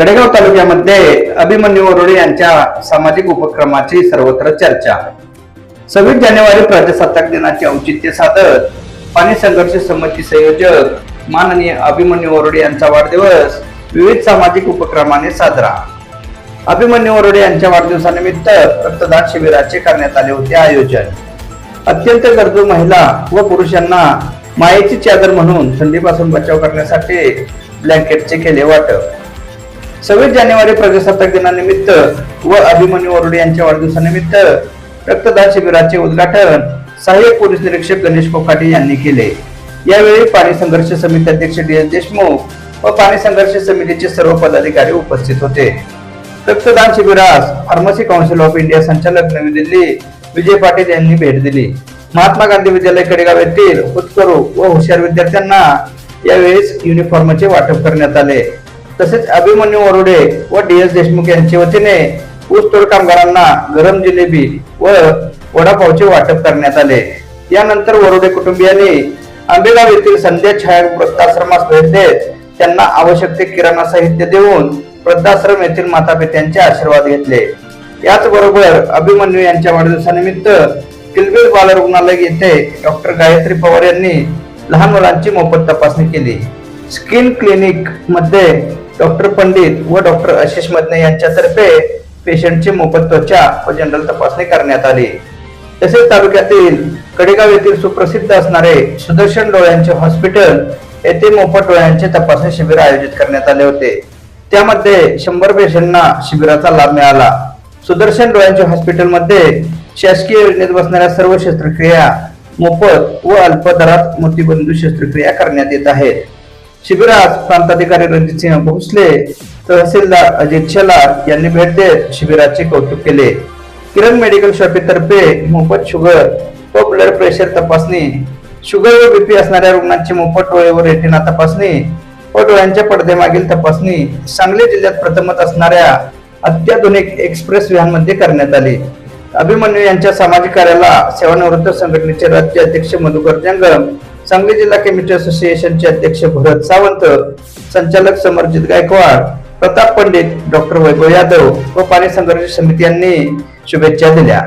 कडेगाव तालुक्यामध्ये अभिमन्यू वरोडे यांच्या सामाजिक उपक्रमाची सर्वत्र चर्चा. सव्वीस जानेवारी प्रजासत्ताक दिनाचे औचित्य साधत पाणी संघर्ष समिती संयोजक माननीय अभिमन्यू वरोडे यांचा वाढदिवस विविध सामाजिक उपक्रमाने साजरा. अभिमन्यू वरोडे यांच्या वाढदिवसानिमित्त रक्तदान शिबिराचे करण्यात आले होते आयोजन. अत्यंत गरजू महिला व पुरुषांना मायेची चादर म्हणून थंडीपासून बचाव करण्यासाठी ब्लँकेटचे केले वाटप. सव्वीस जानेवारी प्रजासत्ताक दिनानिमित्त व अभिमन्यू वरुडे यांच्या वाढदिवसानिमित्त रक्तदान शिबिराचे उद्घाटन सहाय्यक पोलीस निरीक्षक गणेश कोकाटे यांनी केले. यावेळी पाणी संघर्ष समिती अध्यक्ष डी एस देशमुख व पाणी संघर्ष समितीचे सर्व पदाधिकारी उपस्थित होते. रक्तदान शिबिरास फार्मसी काउन्सिल ऑफ इंडिया संचालक नवी दिल्ली विजय पाटील यांनी भेट दिली. महात्मा गांधी विद्यालय कडेगाव येथील उत्करू व हुशार विद्यार्थ्यांना यावेळेस युनिफॉर्मचे वाटप करण्यात आले. तसेच अभिमन्यू वरुडे व डी एस देशमुख यांच्या वतीने ऊसतोड कामगारांना गरम जिलेबी व वडापावचे वाटप करण्यात आले. यानंतर वरुडे कुटुंबियांनी आंबेगाव येथील संध्या छाया वृद्धाश्रमास भेट देत त्यांना आवश्यक ते किराणा साहित्य देऊन वृद्धाश्रम येथील माता पित्यांचे आशीर्वाद घेतले. याचबरोबर अभिमन्यू यांच्या वाढदिवसानिमित्त किलबिल बाल रुग्णालय येथे डॉक्टर गायत्री पवार यांनी लहान मुलांची मोफत तपासणी केली. स्किन क्लिनिकमध्ये डॉक्टर पंडित व डॉक्टर आशिष मदने यांच्यातर्फे पेशंटची मोफत त्वचा व जनरल तपासणी करण्यात आली. तसेच तालुक्यातील कडेगाव येथील सुप्रसिद्ध असणारे सुदर्शन डोळ्यांचे हॉस्पिटल येथे मोफत डोळ्यांचे तपासणी शिबिर आयोजित करण्यात आले होते. त्यामध्ये शंभर पेशंटना शिबिराचा लाभ मिळाला. सुदर्शन डोळ्यांच्या हॉस्पिटलमध्ये शासकीय योजनेत बसणाऱ्या सर्व शस्त्रक्रिया मोफत व अल्प दरात मोतीबंधू शस्त्रक्रिया करण्यात येत आहेत. शिबिरात प्रांताधिकारी रणजितसिंह भोसले तहसीलदार अजित शेलार यांनी भेट देत शिबिराचे कौतुक केले. किरण मेडिकल शॉपीतर्फे मोफत शुगर व ब्लड प्रेशर तपासणी शुगर व बीपी असणाऱ्या रुग्णांची मोफत डोळे व रेटिना तपासणी व डोळ्यांच्या पडद्यामागील तपासणी सांगली जिल्ह्यात प्रथमच असणाऱ्या अत्याधुनिक एक्सप्रेस व्हॅनमध्ये करण्यात आली. अभिमन्यू यांच्या सामाजिक कार्याला सेवानिवृत्त संघटनेचे राज्य अध्यक्ष मधुकर जंगम सांगली जिल्हा केमिस्ट्री असोसिएशनचे अध्यक्ष भरत सावंत संचालक समरजित गायकवाड प्रताप पंडित डॉक्टर वैभव यादव व पाणी संघर्ष समिती यांनी शुभेच्छा दिल्या.